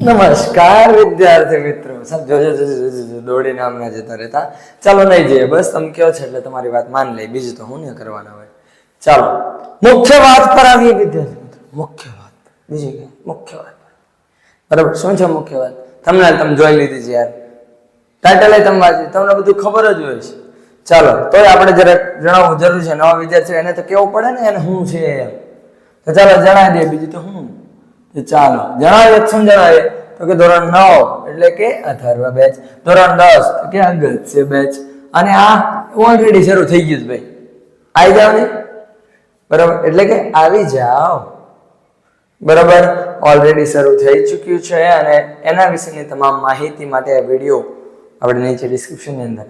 નમસ્કાર, વિદ્યાર્થી મિત્રો. જોજો જોજો દોડીને આમ ના જતા રહેતા. ચાલો નહીં જઈએ. બસ તમે કયો છો એટલે તમારી વાત માન લઈ બીજું તો હું નહીં કરવાના હોય? ચાલો. મુખ્ય વાત પર આવીએ, વિદ્યાર્થી મિત્રો. મુખ્ય વાત. બીજી કઈ મુખ્ય વાત બરાબર? શું છે મુખ્ય વાત? તમને તમે જોઈ લીધી છે યાર. ટાઇટલ તમે વાંચી તમને બધું ખબર જ હોય છે. ચાલો. તોય આપણે જરાક જણાવવું જરૂરી છે. નવા વિદ્યાર્થીઓ એને તો કેવું પડે ને એને શું છે એમ. તો ચાલો જણાવી દઈએ. બીજું તો હું? તો ચાલો જણાવીએ તો સમજાવીએ તો કે ધોરણ નવ, એટલે કે અથર્વ બેચ. ધોરણ દસ કે અગત્ય બેચ. અને આ ઓલરેડી શરૂ થઈ ગયું ભાઈ. આવી જાવ ને. બરાબર? એટલે કે આવી જાઓ. બરાબર? ઓલરેડી શરૂ થઈ ચૂક્યું છે અને એના વિશેની તમામ માહિતી માટે આ વીડિયો આપણે નીચે ડિસ્ક્રિપ્શનની અંદર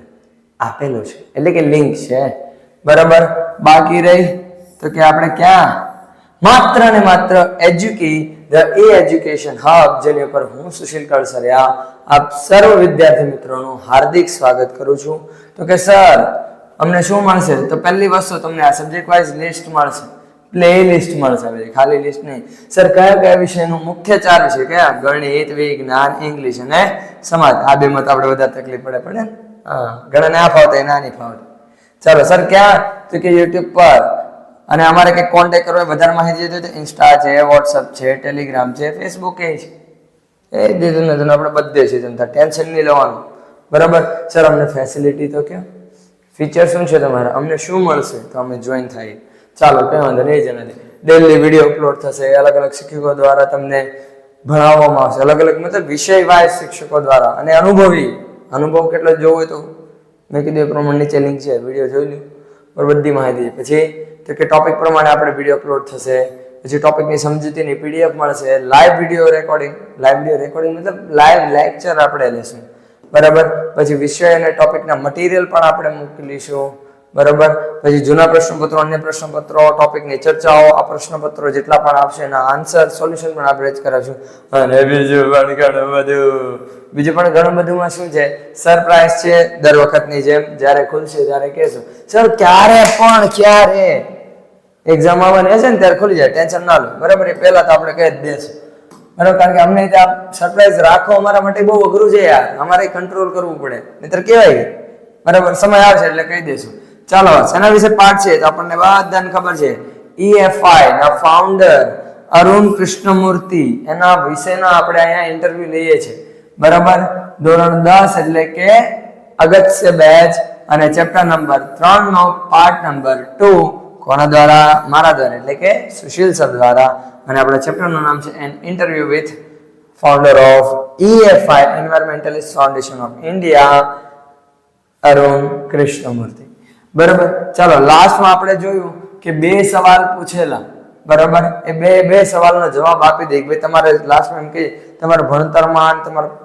આપેલો છે. એટલે કે લિંક છે. બરાબર? બાકી રહી. તો કે આપણે ક્યાં? માત્ર ને માત્ર એજ્યુકી ધ એ એજ્યુકેશન હબ જેની ઉપર હું સુશીલ કળસરિયા, આપ સર્વ વિદ્યાર્થી મિત્રોનું હાર્દિક સ્વાગત કરું છું. તો કે સર, અમને શું મળશે? તો પહેલી વસ્તુ તમને આ સબ્જેક્ટ વાઇઝ લિસ્ટ મળશે પ્લે લિસ્ટ મળશે ખાલી લિસ્ટ નહીં. સર, કયા કયા વિષયનું મુખ્ય ચાર છે કયા? ગણિત, વિજ્ઞાન ઇંગ્લિશ અને સમાજ. આ બે મત આપણે વધારે તકલીફ પડે પડે ઘણા ના ફાવતા ના નહીં ફાવતા. ચાલો, સર, ક્યાં? તો કે યુટ્યુબ પર. અને અમારે કંઈક કોન્ટેક કરવો હોય, વધારે માહિતી જોઈએ તો ઇન્સ્ટા છે વોટ્સઅપ છે ટેલિગ્રામ છે ફેસબુક એ છે એ દીધું નથી આપણે બધે છે જનતા ટેન્શન નહીં લેવાનું. બરાબર? સર અમને ફેસિલિટી તો કયો ફીચર શું છે તમારા? અમને શું મળશે તો અમે જોઈન થાય. ચાલો, કંઈ વાંધો નહીં જ નથી ડેલી વીડિયો અપલોડ થશે, અલગ અલગ શિક્ષકો દ્વારા તમને ભણાવવામાં આવશે. અલગ અલગ મતલબ વિષય વાઇઝ શિક્ષકો દ્વારા. અને અનુભવી. અનુભવ કેટલો જોવો હોય તો મેં કીધું, એ પ્રમાણે નીચે છે વીડિયો જોઈ લ્યો. પર બધી માહિતી છે. પછી તો કે ટોપિક પ્રમાણે આપણે વીડિયો અપલોડ થશે. પછી ટોપિકની સમજૂતીની પીડીએફ મળશે. Live video recording live video recording મતલબ લાઈવ લેક્ચર આપણે લેશું. બરાબર? પછી વિષય અને ટોપિકના મટીરિયલ પણ આપણે મોકલીશું બરાબર? પછી જૂના પ્રશ્નપત્રો અન્ય પ્રશ્નપત્રો ટોપિકની ચર્ચાઓ આ પ્રશ્નપત્રો જેટલા પણ આવશે એના આન્સર સોલ્યુશન પણ આપણે જ કરાવશું. અને બીજું પણ ઘણું બધું. બીજું પણ ઘણું બધુંમાં શું છે? સરપ્રાઈઝ છે દર વખતની જેમ. જ્યારે ખુલશે ત્યારે કહેશું. સર ક્યારે પણ ક્યારે? એક્ઝામ આવવાની હશે ને ત્યારે ખુલી જાય. ટેન્શન ના લો. બરાબર? એ પહેલા તો આપણે કહી જ દેશું. બરાબર? કારણ કે અમને ત્યાં સરપ્રાઈઝ રાખો અમારા માટે બહુ અઘરું છે યાર. અમારે કંટ્રોલ કરવું પડે. નહીતર કહેવાય બરાબર? સમય આવશે એટલે કહી દઈશું ચાલો, શેના વિશે પાઠ છે? તો આપણને બધાને ખબર છે. ઈએફઆઈ ના ફાઉન્ડર અરુણ કૃષ્ણમૂર્તિ. એના વિશેના આપણે અહીંયા ઇન્ટરવ્યુ લઈએ છીએ. બરાબર? ધોરણ દસ એટલે કે અગત્ય બેચ અને ચેપ્ટર નંબર ત્રણ નો પાર્ટ નંબર ટુ કોના દ્વારા? મારા દ્વારા, એટલે કે સુશીલ સર દ્વારા. અને આપણા ચેપ્ટરનું નામ છે an interview with founder of EFI environmentalist foundation of India Arun Krishnamurthy. બરાબર? ચાલો લાસ્ટમાં આપણે જોયું કે બે સવાલ પૂછેલા. બરાબર? એ બે બે સવાલનો જવાબ આપી દે કે ભાઈ તમારે લાસ્ટમાં એમ કહીએ, તમારે ભણતરમાં તમારા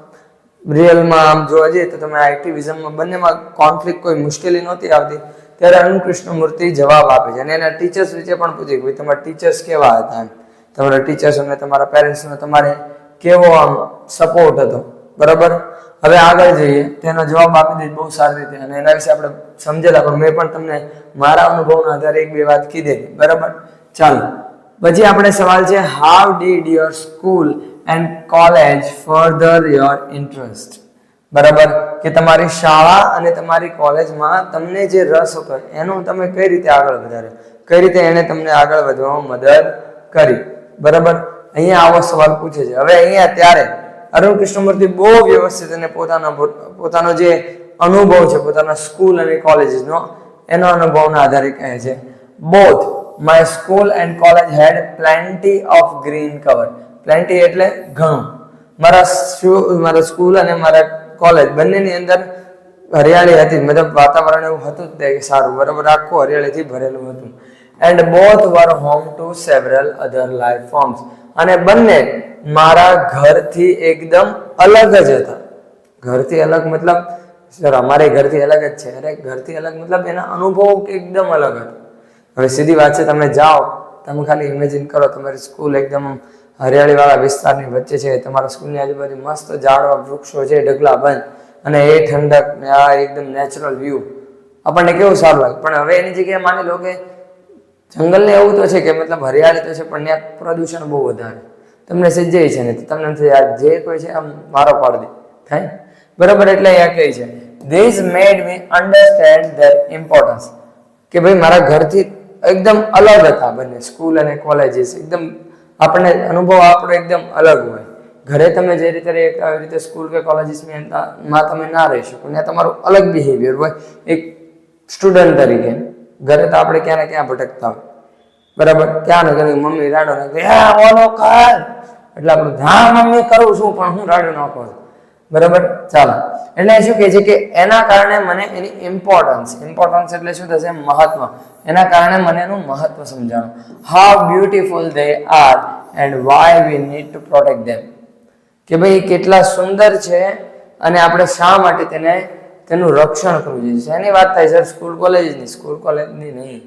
રિયલમાં આમ જોવા જઈએ તો તમે એક્ટિવિઝમમાં બંનેમાં કોન્ફ્લિક્ટ કોઈ મુશ્કેલી નહોતી આવતી. ત્યારે અરુણ કૃષ્ણમૂર્તિ જવાબ આપે છે. અને એના ટીચર્સ વિશે પણ પૂછે કે ભાઈ તમારા ટીચર્સ કેવા હતા એમ? તમારા ટીચર્સ અને તમારા પેરેન્ટ્સનો તમારે કેવો આમ સપોર્ટ હતો? બરાબર? હવે આગળ જઈએ. તેનો જવાબ આપી દઈશ બહુ સારી રીતે. અને એના વિશે આપણે સમજેલા પણ મેં પણ તમને મારા અનુભવના આધારે એક બે વાત કીધી બરાબર? ચાલો. પછી આપણે સવાલ છે how did your school and college further your interest બરાબર? કે તમારી શાળા અને તમારી કોલેજમાં તમને જે રસ હતો, એનું તમે કઈ રીતે આગળ વધાર્યો? કઈ રીતે એને તમને આગળ વધવામાં મદદ કરી? બરાબર? અહીંયા આવો સવાલ પૂછે છે. હવે અહીંયા ત્યારે અરુણ કૃષ્ણમૂર્તિ બહુ વ્યવસ્થિત અને પોતાના પોતાનો જે અનુભવ છે, પોતાના સ્કૂલ અને કોલેજીસનો એનો અનુભવના આધારે કહે છે. Both my school and college had plenty of green cover plenty એટલે ઘણું. મારા મારા સ્કૂલ અને મારા કોલેજ બંનેની અંદર હરિયાળી હતી. મતલબ વાતાવરણ એવું હતું જ તે સારું. બરાબર આખું હરિયાળીથી ભરેલું હતું. And both were home to several other life forms અને બંને મારા ઘરથી એકદમ અલગ જ હતા. ઘરથી અલગ મતલબ, સર, અમારે ઘરથી અલગ જ છે. અરે, ઘરથી અલગ મતલબ એના અનુભવો એકદમ અલગ હતા. હવે સીધી વાત છે, તમે જાઓ, તમે ખાલી ઇમેજિન કરો, તમારી સ્કૂલ એકદમ હરિયાળી વાળા વિસ્તારની વચ્ચે છે. તમારા સ્કૂલની આજુબાજુ મસ્ત ઝાડવા, વૃક્ષો છે, ઢગલા બંધ. અને એ ઠંડક, ને આ એકદમ નેચરલ વ્યૂ આપણને કેવું સારું લાગે? પણ હવે એની જગ્યાએ માની લો કે જંગલને એવું તો છે કે મતલબ હરિયાળી તો છે, પણ ત્યાં પ્રદૂષણ બહુ વધારે. તમને સિજ્જાય છે ને તો તમને એમ થાય, જે કોઈ છે આમ મારો પાડી થાય? બરાબર એટલે આ કહે છે this made me understand their importance કે ભાઈ મારા ઘરથી એકદમ અલગ હતા બંને સ્કૂલ અને કોલેજીસ. એકદમ આપણને અનુભવ આપણો એકદમ અલગ હોય. ઘરે તમે જે રીતે આવી રીતે સ્કૂલ કે કોલેજીસમાં તમે ના રહી શકો. ને તમારું અલગ બિહેવિયર હોય. એક સ્ટુડન્ટ તરીકે. ઘરે તો આપણે ક્યાં ને ક્યાં ભટકતા હોય. બરાબર? ત્યાં કરી મમ્મી રાડો નાખે હા ઓલો કર. એટલે આપણું હા, મમ્મી, કરું છું, પણ હું રાડો કરું. બરાબર? ચાલો. એટલે શું કહે છે કે એના કારણે મને એની ઇમ્પોર્ટન્સ ઇમ્પોર્ટન્સ એટલે શું થશે? મહત્વ. એના કારણે મને એનું મહત્વ સમજાણું. How beautiful they are and why we need to protect them કે ભાઈ, કેટલા સુંદર છે અને આપણે શા માટે તેને, તેનું રક્ષણ કરવું જોઈએ એની વાત થાય સર સ્કૂલ કોલેજની સ્કૂલ કોલેજની નહીં.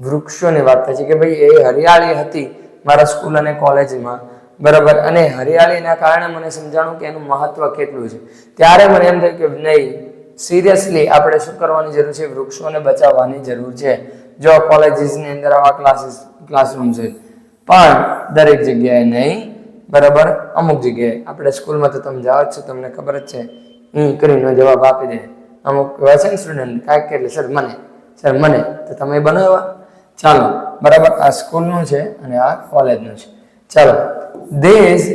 વૃક્ષોની વાત થાય છે કે ભાઈ, એ હરિયાળી હતી મારા સ્કૂલ અને કોલેજમાં. બરાબર? અને હરિયાળીના કારણે મને સમજાણું કે એનું મહત્વ કેટલું છે. ત્યારે મને એમ થયું કે નહીં સિરિયસલી આપણે શું કરવાની જરૂર છે? વૃક્ષોને બચાવવાની જરૂર છે. જો કોલેજીસની અંદર આવા ક્લાસીસ ક્લાસરૂમ છે. પણ દરેક જગ્યાએ નહીં. બરાબર? અમુક જગ્યાએ. આપણે સ્કૂલમાં તો તમે જાઓ જ છો, તમને ખબર જ છે. હું કરીને જવાબ આપી દે. અમુક છે ને સ્ટુડન્ટ કાંઈક એટલે, સર, મને સર, મને. તો તમે બનો એવા ચાલો, બરાબર, આ સ્કૂલનું છે અને આ કોલેજનું છે. ચાલો these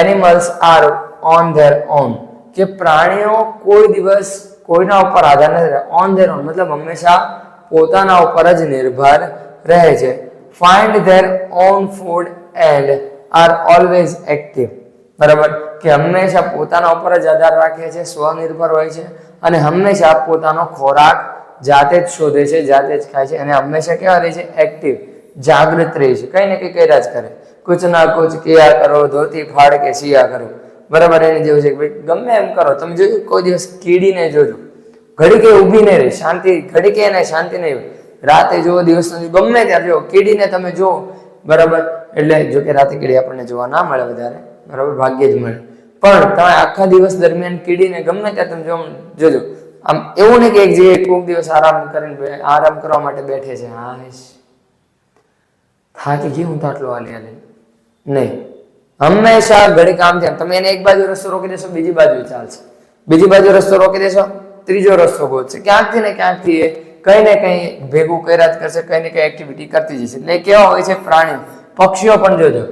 animals are on their own કે પ્રાણીઓ કોઈ દિવસ કોઈના ઉપર આધાર નથી ઓન ધેર ઓન મતલબ હંમેશા પોતાના ઉપર જ નિર્ભર રહે છે. Find their own food and are always active બરાબર? કે હંમેશા પોતાના ઉપર જ આધાર રાખે છે, સ્વનિર્ભર હોય છે અને હંમેશા પોતાનો ખોરાક જાતે જ શોધે છે, જાતે જ ખાય છે અને હંમેશા કેવા રહે છે એક્ટિવ જાગૃત રહે છે. કંઈ ને કંઈ કર્યા જ કરે. કુછ ના કુછ કિયા કરો, ધોતી ફાડ કે સિયા કરો. બરાબર એને જેવું છે કે ભાઈ ગમે એમ કરો. તમે જોયું કોઈ દિવસ કીડીને જોજો. ઘડીકે ઊભી નહીં રહી, શાંતિ, ઘડીકે એને શાંતિ નહીં. રાતે જુઓ દિવસ ગમે ત્યારે જુઓ, કીડીને તમે જુઓ. બરાબર? એટલે જો કે રાતે કીડી આપણને જોવા ના મળે વધારે. બરાબર? ભાગ્યે જ મળે. પણ તમે આખા દિવસ દરમિયાન કીડીને ગમે ત્યાં તમે જોવા જોજો. આમ એવું નહીં કે એક જે કોઈક દિવસ આરામ કરીને આરામ કરવા માટે બેઠે છે. હા હેશ થાકી ગઈ હું તો આટલો હાલી નહીં. હંમેશા ઘડી કામ થયા તમે એને એક બાજુ રસ્તો રોકી દેશો, બીજી બાજુ ચાલશે. બીજી બાજુ રસ્તો રોકી દેશો, ત્રીજો રસ્તો ગોતશે. ક્યાંકથી ને ક્યાંકથી એ કઈ ને કઈ ભેગું કર્યા જ કરશે, કઈ ને કઈ એક્ટિવિટી કરતી જશે. એટલે કેવા હોય છે પ્રાણીઓ પક્ષીઓ પણ જોજો.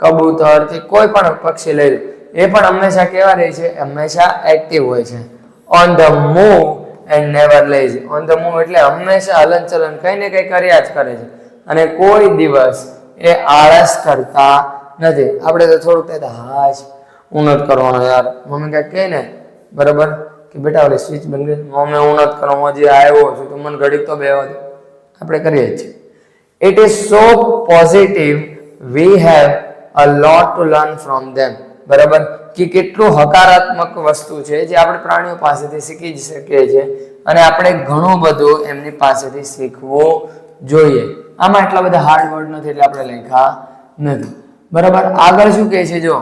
કબૂતર કે કોઈ પણ પક્ષી લઈ લો. એ પણ હંમેશા કેવા રહે છે? હંમેશા એક્ટિવ હોય છે. On the move and never laze on the move એટલે હંમેશા હલનચલન કંઈ ને કંઈ કર્યા જ કરે છે. અને કોઈ દિવસ એ આળસ કરતા નથી. આપણે તો થોડુંક કહેતા, હું નથી કરવાનો યાર. મમ્મી કાંઈક કહે ને? બરાબર? કે બેટા, ઓલી સ્વિચ બંધ કરી મમ્મી, હું નથી કરવાનો, હજી આવ્યો છું, તો મને ઘડીક તો બેવા દે આપણે કરીએ જ છીએ. It is so positive we have a lot to learn from them બરાબર કે કેટલું હકારાત્મક વસ્તુ છે જે આપણે પ્રાણીઓ પાસેથી શીખી જ શકીએ છીએ અને આપણે ઘણું બધું એમની પાસેથી શીખવું જોઈએ આમાં એટલા બધા હાર્ડ વર્ડ નથી એટલે આપણે લખ્યા નથી બરાબર આગળ શું કહે છે જો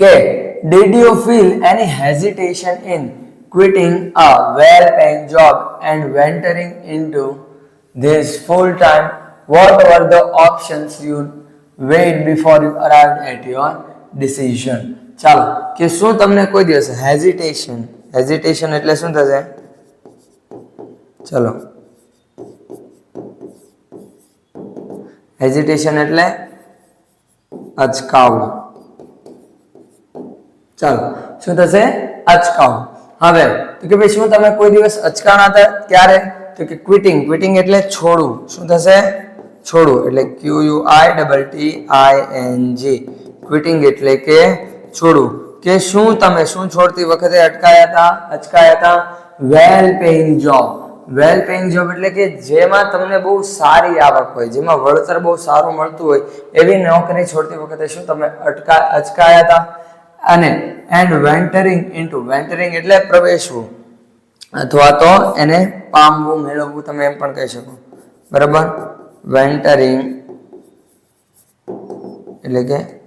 કે did you feel any hesitation in quitting a well-paying job and venturing into this full-time what were the options you weighed before you arrived at your decision. ચાલો, કે શું તમને કોઈ દિવસ હેઝિટેશન હેઝિટેશન એટલે શું થશે? ચલો. હેઝિટેશન એટલે અચકાવવું. ચાલો, શું થશે? અચકાવું હવે, તો કે ભાઈ, શું તમે કોઈ દિવસ અચકાણા હતા? ક્યારે? તો કે ક્વિટિંગ ક્વિટિંગ એટલે છોડવું. શું થશે? છોડવું, એટલે Q U I double T I N G quitting એટલે કે છોડવું. કે શું તમે, શું છોડતી વખતે અટકાયા હતા, અચકાયા હતા? Well paying job well paying job એટલે કે જેમાં તમને બહુ સારી આવક હોય, જેમાં વળતર બહુ સારું મળતું હોય, એવી નોકરી છોડતી વખતે શું તમે અટકા, અચકાયા હતા? અને એન્ડ વેન્ટરિંગ ઇન્ટુ વેન્ટરિંગ એટલે પ્રવેશવું. અથવા તો એને પામવું, મેળવવું, તમે એમ પણ કહી શકો. બરાબર? વેન્ટરિંગ એટલે કે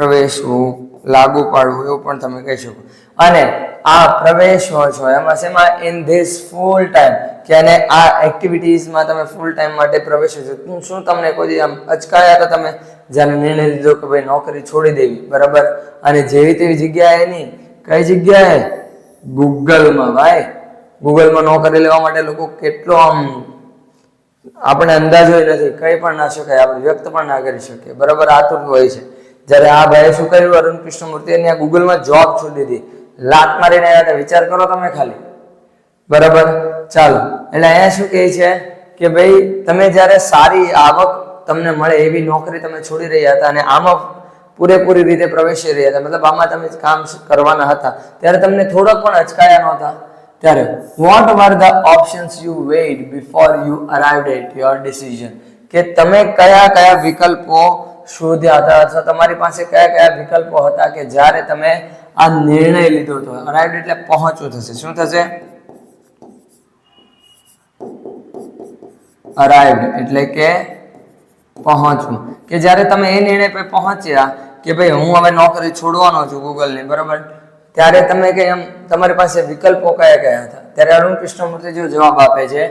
પ્રવેશવું, લાગુ પાડવું, એવું પણ તમે કહી શકો. અને આ પ્રવેશો છો, એમાં શેમાં ઇન ધીસ ફૂલ ટાઈમ કે અને આ એક્ટિવિટીઝમાં તમે ફૂલ ટાઈમ માટે પ્રવેશો છો. શું- તમને કોઈ આમ અચકાયા હતા તમે જ્યારે નિર્ણય લીધો કે ભાઈ નોકરી છોડી દેવી, બરાબર? અને જેવી તેવી જગ્યાએ નહીં. કઈ જગ્યાએ? ગૂગલમાં ભાઈ. ગૂગલમાં નોકરી લેવા માટે લોકો કેટલો આમ આપણે અંદાજો નથી. કંઈ પણ ના શકાય, આપણે વ્યક્ત પણ ના કરી શકીએ. બરાબર? આતુર હોય છે. જ્યારે આ ભાઈએ શું કર્યું? અરુણ કૃષ્ણમૂર્તિએ ત્યાં ગૂગલમાં જોબ છોડી દીધી. લાત મારીને આવ્યા હતા વિચાર કરો તમે ખાલી. બરાબર? ચાલો. એટલે અહીંયા શું કહે છે કે ભાઈ, તમે જ્યારે સારી આવક તમને મળે એવી નોકરી તમે છોડી રહ્યા હતા અને આમાં પૂરેપૂરી રીતે પ્રવેશી રહ્યા હતા, મતલબ આમાં તમે કામ કરવાના હતા, ત્યારે તમને થોડોક પણ અચકાયા નહોતા. ત્યારે what were the options you weighed before you arrived at your decision કે તમે કયા કયા વિકલ્પો શોધ્યા હતા અથવા તમારી પાસે કયા કયા વિકલ્પો હતા કે જ્યારે તમે આ નિર્ણય લીધો હતો? અરાઇવડ એટલે પહોંચવું થશે. શું થશે? અરાઇવડ એટલે કે પહોંચવું કે જ્યારે તમે એ નિર્ણય પર પહોંચ્યા કે ભાઈ હું હવે નોકરી છોડવાનો છું ગૂગલની બરાબર? ત્યારે તમે કે એમ, તમારી પાસે વિકલ્પો કયા કયા હતા? ત્યારે અરુણ કૃષ્ણમૂર્તિ જો જવાબ આપે છે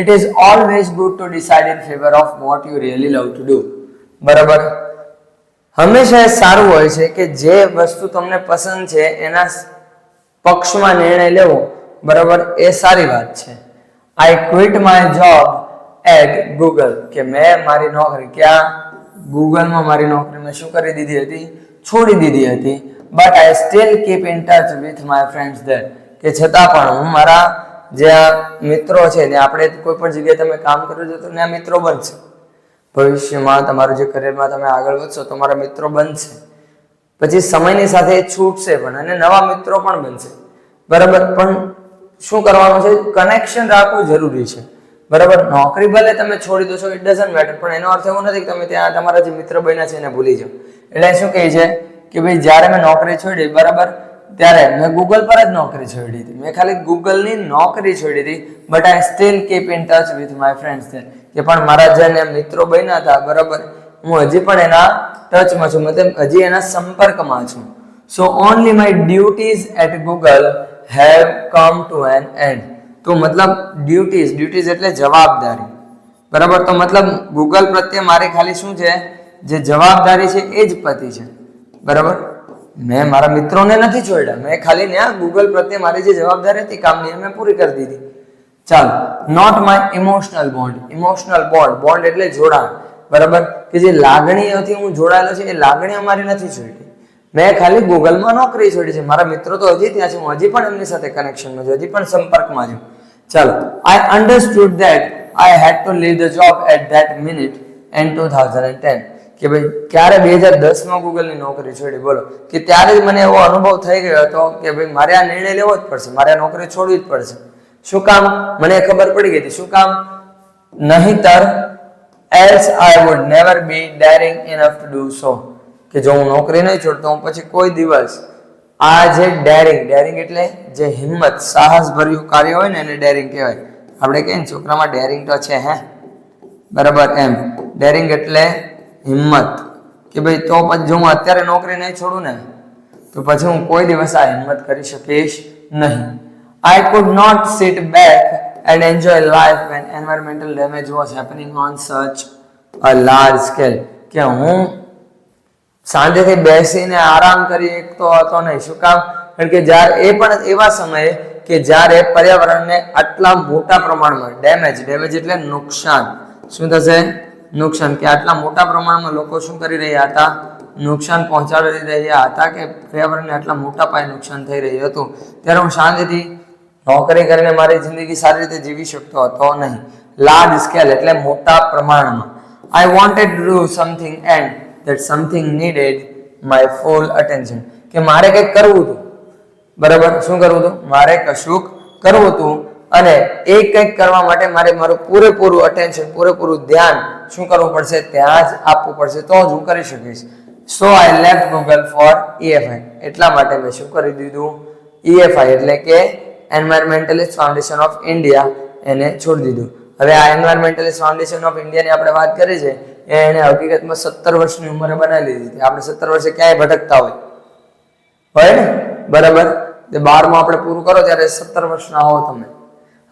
it is always good to decide in favour of what you really love to do બરાબર? હંમેશા એ સારું હોય છે કે જે વસ્તુ તમને પસંદ છે, એના પક્ષમાં નિર્ણય લેવો, બરાબર, એ સારી વાત છે. I quit my job at Google કે મેં મારી નોકરી ક્યાં ગૂગલમાં મારી નોકરી મેં શું કરી દીધી હતી? છોડી દીધી હતી. But I still keep in touch with my friends there કે છતાં પણ હું મારા જે આ મિત્રો છે, ને આપણે કોઈ પણ જગ્યાએ તમે કામ કરો છો તો ત્યાં મિત્રો બનશે. ભવિષ્યમાં, તમારું જે કરિયરમાં તમે આગળ વધશો તમારા મિત્રો બનશે. પછી સમયની સાથે છૂટશે પણ અને નવા મિત્રો પણ બનશે. બરાબર? પણ શું કરવાનું છે? કનેક્શન રાખવું જરૂરી છે. બરાબર? નોકરી ભલે તમે છોડી દો છો ઇટ ડઝન્ટ મેટર પણ એનો અર્થ એવો નથી કે તમે ત્યાં તમારા જે મિત્ર બન્યા છે એને ભૂલી જાઓ. એટલે શું કહે છે? કે ભાઈ જ્યારે મેં નોકરી છોડી, બરાબર? ત્યારે મેં ગૂગલ પર જ નોકરી છોડી હતી. મેં ખાલી ગૂગલની નોકરી છોડી હતી. But I still keep in touch with my friends then કે પણ મારા જેને મિત્રો બન્યા હતા, બરાબર. હું હજી પણ એના ટચમાં છું. મતલબ હજી એના સંપર્કમાં છું. So only my duties at Google have come to an end તો મતલબ ડ્યુટીઝ ડ્યુટીઝ એટલે જવાબદારી. બરાબર? તો મતલબ ગૂગલ પ્રત્યે મારે ખાલી શું છે? જે જવાબદારી છે એ જ પતિ છે. બરાબર? મેં મારા મિત્રોને નથી છોડ્યા. મેં ખાલી ને ગૂગલ પ્રત્યે મારી જે જવાબદારી હતી કામની મેં પૂરી કરી દીધી. ચાલો not my emotional bond emotional bond bond એટલે જોડાણ. બરાબર? કે જે લાગણીઓથી હું જોડાયેલો છે એ લાગણી અમારી નથી છોડી મેં ખાલી ગૂગલમાં નોકરી છોડી છે. મારા મિત્રો તો હજી ત્યાં છે હું હજી પણ એમની સાથે કનેક્શનમાં છું હજી પણ સંપર્કમાં છું. ચાલો I understood that I had to leave the job at that minute and two thousand and ten કે ભાઈ, ક્યારે બે હજાર દસમાં ગૂગલની નોકરી છોડી? બોલો. કે ત્યારે જ મને એવો અનુભવ થઈ ગયો હતો કે ભાઈ, મારે આ નિર્ણય લેવો જ પડશે, મારે આ નોકરી છોડવી જ પડશે. શું કામ? મને ખબર પડી ગઈ હતી. શું કામ? નહીતર else I would never be daring enough to do so કે જો હું નોકરી નહીં છોડતો, હું પછી કોઈ દિવસ આ જે ડેરિંગ ડેરિંગ એટલે જે હિંમત સાહસ ભર્યું કાર્ય હોય ને એને ડેરિંગ કહેવાય. આપણે કહીએ ને, છોકરામાં ડેરિંગ તો છે, હે? બરાબર એમ. ડેરિંગ એટલે હિંમત. કે ભાઈ તો પછી જો હું અત્યારે નોકરી નહીં છોડું ને, તો પછી હું કોઈ દિવસ આ હિંમત કરી શકીશ નહીં. I could not sit back and enjoy life when environmental damage was happening on such a large scale કે હું સાંજેથી બેસીને આરામ કરી એકતો હતો નહીં. શું કામ? કારણ કે જ્યારે, એ પણ એવા સમયે કે જ્યારે પર્યાવરણને આટલા મોટા પ્રમાણમાં ડેમેજ ડેમેજ એટલે નુકસાન. શું થશે? નુકસાન કે આટલા મોટા પ્રમાણમાં લોકો શું કરી રહ્યા હતા? નુકસાન પહોંચાડી રહ્યા હતા કે પર્યાવરણને આટલા મોટા પાયે નુકસાન થઈ રહ્યું હતું? ત્યારે હું શાંતિથી નોકરી કરીને મારી જિંદગી સારી રીતે જીવી શકતો હતો નહીં. લાર્જ સ્કેલ એટલે મોટા પ્રમાણમાં. I wanted do something and that something needed my full attention કે મારે કંઈક કરવું હતું. બરાબર? શું કરવું હતું? મારે કશુંક કરવું હતું. અને એ કંઈક કરવા માટે મારે મારું પૂરેપૂરું અટેન્શન પૂરેપૂરું ધ્યાન શું કરવું પડશે ત્યાં જ આપવું પડશે. તો જ હું કરી શકીશ. So I left Google for EFI એટલા માટે મેં શું કરી દીધું? ઈએફઆઈ એટલે કે એન્વાયરમેન્ટલિસ્ટ ફાઉન્ડેશન ઓફ ઇન્ડિયા એને છોડી દીધું. હવે આ એન્વાયરમેન્ટલિસ્ટ ફાઉન્ડેશન ઓફ ઇન્ડિયાની આપણે વાત કરી છે એને હકીકતમાં સત્તર વર્ષની ઉંમરે બનાવી લીધી હતી. આપણે સત્તર વર્ષે ક્યાંય ભટકતા હોય. હોય ને? બરાબર? બારમું આપણે પૂરું કરો ત્યારે સત્તર વર્ષના હો તમે.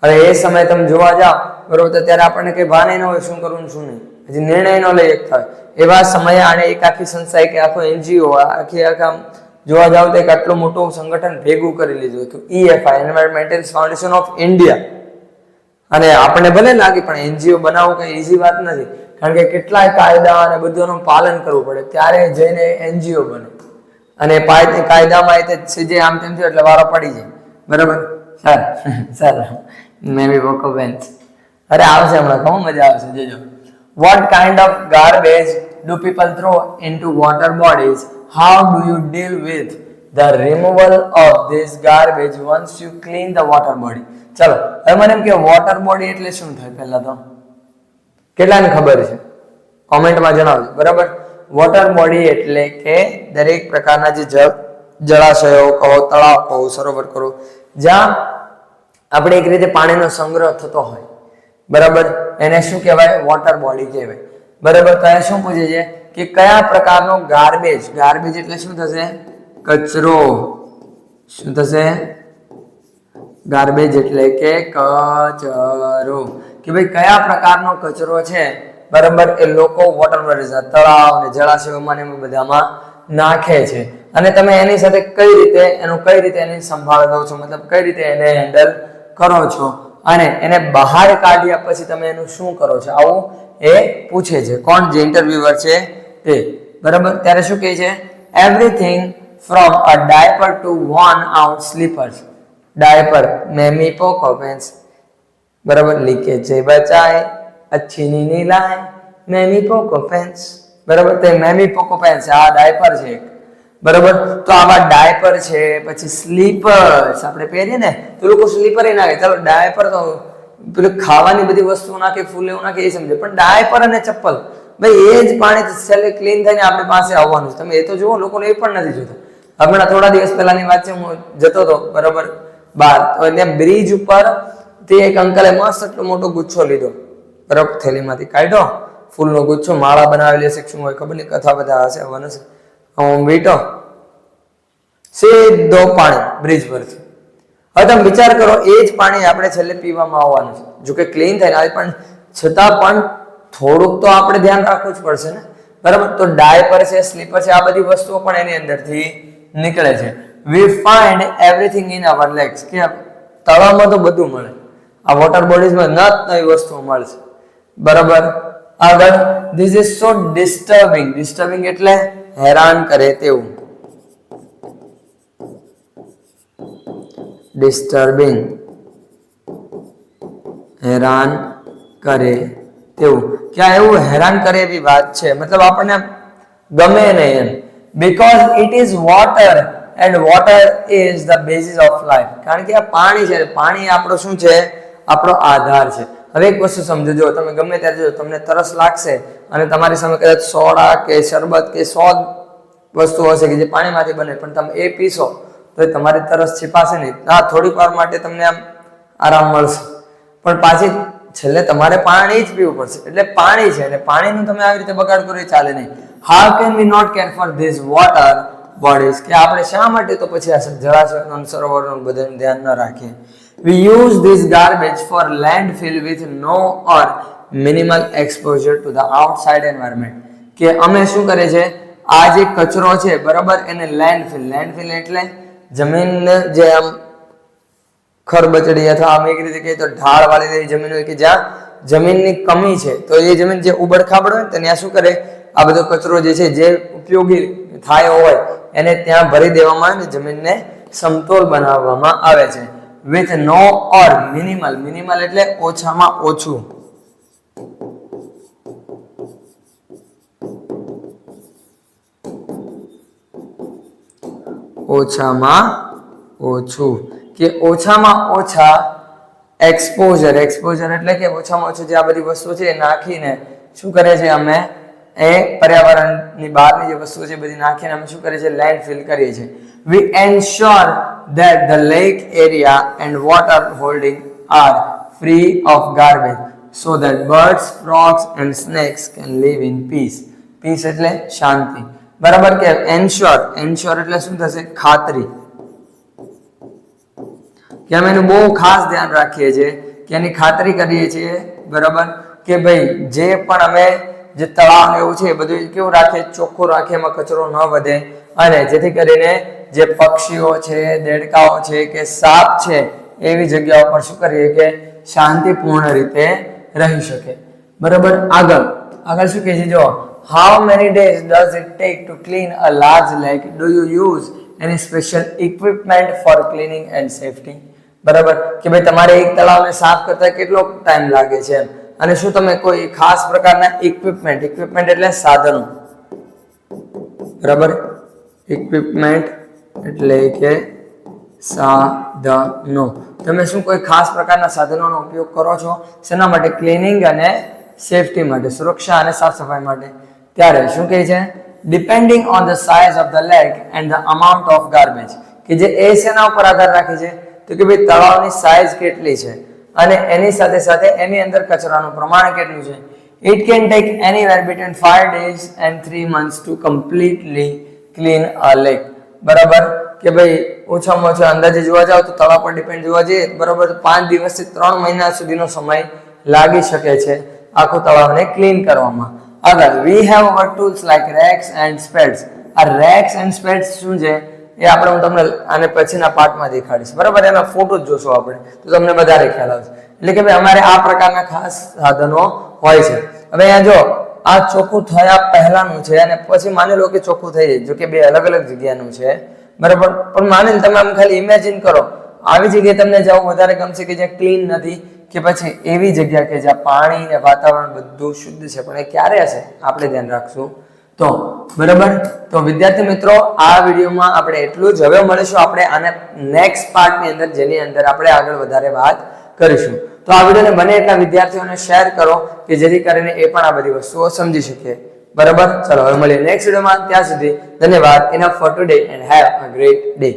હવે એ સમયે તમે જોવા જાઓ, બરોબર, તો ત્યારે આપણને કઈ ભાન ન હોય, શું કરવું શું નહીં. હજી નિર્ણય ન લઈ શકતા હોય એવા સમયે આને એક આખી સંસ્થા કે આખો એનજીઓ આખી આખા જોવા જાવ તો એક આટલું મોટું સંગઠન ભેગું કરી લીધું હતું. EFI Environmental Foundation of India અને આપણને ભલે લાગે, પણ એનજીઓ બનાવવું કઈ ઈઝી વાત નથી. કારણ કે કેટલાય કાયદા અને બધુંનું પાલન કરવું પડે. ત્યારે જઈને એનજીઓ બને. અને કાયદામાં એ સીધે આમ તેમ થયું એટલે વારો પડી જાય. બરાબર? Sir sir. Maybe walk bench અરે, આવશે હમણાં કહું મજા આવશે, જોજો. What kind of garbage do people throw into water bodies how do you deal with the removal of this garbage once you clean the water body ચલો, હવે મને એમ કે વોટર બોડી એટલે શું થાય પહેલા તો? કેટલાને ખબર છે? કોમેન્ટમાં જણાવજો, બરાબર? વોટર બોડી એટલે કે દરેક પ્રકારના જે જળ, જળાશયો કહો, તળાવ કહો, સરોવર કહો જ્યાં આપણે એક રીતે પાણીનો સંગ્રહ થતો હોય. બરાબર? એને શું કહેવાય? વોટર બોડી કહેવાય. બરાબર? તો શું પૂછે છે કે કયા પ્રકારનો ગાર્બેજ ગાર્બેજ એટલે શું થશે? કચરો. શું થશે? ગાર્બેજ એટલે કે કચરો. કે ભાઈ કયા પ્રકારનો કચરો છે? બરાબર? એ લોકો વોટર બોડીઝ તળાવ ને જળાશયોમાં ને બધામાં નાખે છે. અને તમે એની સાથે કઈ રીતે, એનું કઈ રીતે એની સંભાળ લો છો? મતલબ કઈ રીતે એને હેન્ડલ કરો છો? અને એને બહાર કાઢ્યા પછી તમે એનું શું કરો છો? આવું એ પૂછે છે. કોણ જે ઇન્ટરવ્યુઅર છે તે. બરાબર? ત્યારે શું કહે છે? Everything from a diaper to worn out slippers diaper MamyPoko pants બરાબર? લીકેજ બચાય અચ્છી નીની લાય મેમી પોકો પેન્સ બરાબર? તે મેમી પોકો પેન્સ આ ડાયપર છે બરાબર? તો આવા ડાયપર છે, પછી સ્લીપર્સ આપણે પહેરીએ ને, તો લોકો સ્લીપર એ નાખે ચાલો, ડાયપર તો પેલું ખાવાની બધી વસ્તુ નાખે ફૂલ એવું નાખે, એ સમજે. પણ ડાયપર અને ચપ્પલ, ભાઈ, એ જ પાણી છેલ્લે ક્લીન થઈને આપણી પાસે આવવાનું છે. તમે એ તો જુઓ, લોકોને એ પણ નથી જોતા. હમણાં થોડા દિવસ પહેલાની વાત છે, હું જતો હતો, બરાબર, બહાર. તો ત્યાં બ્રિજ ઉપર તે એક અંકલે મસ્ત એટલો મોટો ગુચ્છો લીધો. બરાબર, થેલીમાંથી કાઢ્યો. ફૂલનો ગુચ્છો માળા બનાવેલી હશે, શું હોય ખબર નહીં, કથા બધા હશે વનસ હું બેઠો સીધો પાણી, બ્રિજ પરથી. હવે તમે વિચાર કરો, એ જ પાણી આપણે છેલ્લે પીવામાં આવવાનું છે. જો કે ક્લીન થાય આ પણ છતાં પણ થોડુંક તો આપણે ધ્યાન રાખવું જ પડશે ને. બરાબર? તો ડાયપર છે સ્લીપર છે, આ બધી વસ્તુઓ પણ એની અંદરથી નીકળે છે. We find everything in our lakes કે તળાવમાં તો બધું મળે. આ વોટર બોડીઝમાં ન નવી વસ્તુઓ મળશે. બરાબર? આગળ this is so disturbing disturbing એટલે હેરાન કરે તેવું. ડિસ્ટર્બિંગ હેરાન કરે તેવું. ક્યાં એવું હેરાન કરે એવી વાત છે? મતલબ આપણને ગમે નહીં એમ. Because it is water and water is the basis of life કારણ કે આ પાણી છે. પાણી આપણો શું છે? આપણો આધાર છે. હવે એક વસ્તુ સમજો, જો તમે ગમે ત્યારે જો તમને તરસ લાગશે અને તમારી સામે કદાચ સોડા કે શરબત કે સો વસ્તુ હશે કે જે પાણીમાંથી બને, પણ તમે એ પીશો, તો તમારી તરસ છીપાશે નહીં. હા, થોડીક વાર માટે તમને આમ આરામ મળશે. પણ પાછી છેલ્લે તમારે પાણી જ પીવું પડશે. એટલે પાણી છે, અને પાણીનું તમે આવી રીતે બગાડ કરો, એ ચાલે નહીં. How can we not care for this water bodies કે આપણે શા માટે તો પછી આ જળાશયનું સરોવરનું બધાનું ધ્યાન ન રાખીએ? We use this garbage for landfill with with no or exposure exposure to the environment. કે અમે શું કરે છે? આ જે કચરો છે, બરાબર? એને લેન્ડ ફિલ લેન્ડ એટલે જમીનને જે આમ ખરબચડી અથવા આમ એક રીતે કહીએ તો ઢાળ વાળી રહી જમીન હોય કે જ્યાં જમીનની કમી છે. તો એ જમીન જે ઉબડ ખાબડ હોય ત્યાં શું કરે? આ બધો કચરો જે છે, જે ઉપયોગી થાય હોય, એને ત્યાં ભરી દેવામાં અને જમીનને સમતોલ બનાવવામાં આવે છે. With no or minimal minimal એટલે ઓછામાં ઓછું. ઓછામાં ઓછું. કે ઓછામાં ઓછા એક્સપોઝર એક્સપોઝર એટલે કે ઓછામાં ઓછું જે આ બધી વસ્તુઓ છે એ નાખીને શું કરે છે અમે? એ પર્યાવરણની બહારની જે વસ્તુઓ છે બધી નાખીને અમે શું કરીએ છીએ? લેન્ડ ફિલ કરીએ છીએ. We ensure that the lake area and water holding are free of garbage so that birds, frogs and snakes can live in peace. Peace એટલે શાંતિ બરાબર કે એન્શ્યોર એન્શ્યોર એટલે શું થશે ખાતરી કે અમે એનું બહુ ખાસ ધ્યાન રાખીએ છીએ કે એની ખાતરી કરીએ છીએ બરાબર કે ભાઈ જે પણ અમે જે તળાવ એવું છે એ બધું કેવું રાખે, ચોખ્ખું રાખે, એમાં કચરો ન વધે. અને જેથી કરીને જે પક્ષીઓ છે, દેડકાઓ છે કે સાપ છે, એવી જગ્યાઓ પર શું કરીએ કે શાંતિપૂર્ણ રીતે રહી શકે. બરાબર? આગળ. આગળ શું કહે છે? જો how many days does it take to clean a large lake do you use any special equipment for cleaning and safety બરાબર? કે ભાઈ તમારે એક તળાવને સાફ કરતા કેટલો ટાઈમ લાગે છે એમ? અને શું તમે કોઈ ખાસ પ્રકારના ઇક્વિપમેન્ટ ઇક્વિપમેન્ટ એટલે સાધનો? બરાબર? ઇક્વિપમેન્ટ એટલે કે સાધનો. તમે શું કોઈ ખાસ પ્રકારના સાધનોનો ઉપયોગ કરો છો? શેના માટે? ક્લિનિંગ અને સેફટી માટે, સુરક્ષા અને સાફ સફાઈ માટે. ત્યારે શું કહે છે? Depending on the size of the lake and the amount of garbage કે જે એ શેના ઉપર આધાર રાખે છે? તો કે ભાઈ, તળાવની સાઇઝ કેટલી છે? અને એની સાથે સાથે એની અંદર કચરાનું પ્રમાણ કેટલું છે? It can take anywhere between five days and three months to completely clean a lake બરાબર? કે ભાઈ, ઓછામાં ઓછા અંદાજે જોવા જાવ તો તળાવ પર ડિપેન્ડ જોવા જઈએ, બરાબર? પાંચ દિવસથી ત્રણ મહિના સુધીનો સમય લાગી શકે છે આખું તળાવને ક્લીન કરવામાં. આગળ we have our tools like rakes and spades આ રેક્સ એન્ડ સ્પેડ્સ શું છે? એ આપણે હું તમને આને પછીના પાર્ટમાં દેખાડીશ. બરાબર? એના ફોટો જ જોશો આપણે. તો તમને વધારે ખ્યાલ આવશે. એટલે કે ભાઈ, અમારે આ પ્રકારના ખાસ સાધનો હોય છે. હવે અહીંયા જો, આ ચોખ્ખું થયા પહેલાનું છે અને પછી માની લો કે ચોખ્ખું થઈ જાય, જો કે બે અલગ અલગ જગ્યાનું છે. બરાબર? પણ માની તમે આમ ખાલી ઇમેજિન કરો. આવી જગ્યાએ તમને જવું વધારે ગમશે કે જ્યાં ક્લીન નથી, કે પછી એવી જગ્યા કે જ્યાં પાણી ને વાતાવરણ બધું શુદ્ધ છે. પણ એ ક્યારે હશે? આપણે ધ્યાન રાખશું. તો બરાબર? તો વિદ્યાર્થી મિત્રો, આ વિડીયોમાં આપણે એટલું જ. હવે મળીશું આપણે આને નેક્સ્ટ પાર્ટની અંદર, જેની અંદર આપણે આગળ વધારે વાત કરીશું. તો આ વિડીયોને બને એટલા વિદ્યાર્થીઓને શેર કરો કે જેથી કરીને એ પણ આ બધી વસ્તુઓ સમજી શકે બરાબર? ચલો, હવે મળીએ નેક્સ્ટ વિડીયોમાં. ત્યાં સુધી ધન્યવાદ. Enough for today and have a great day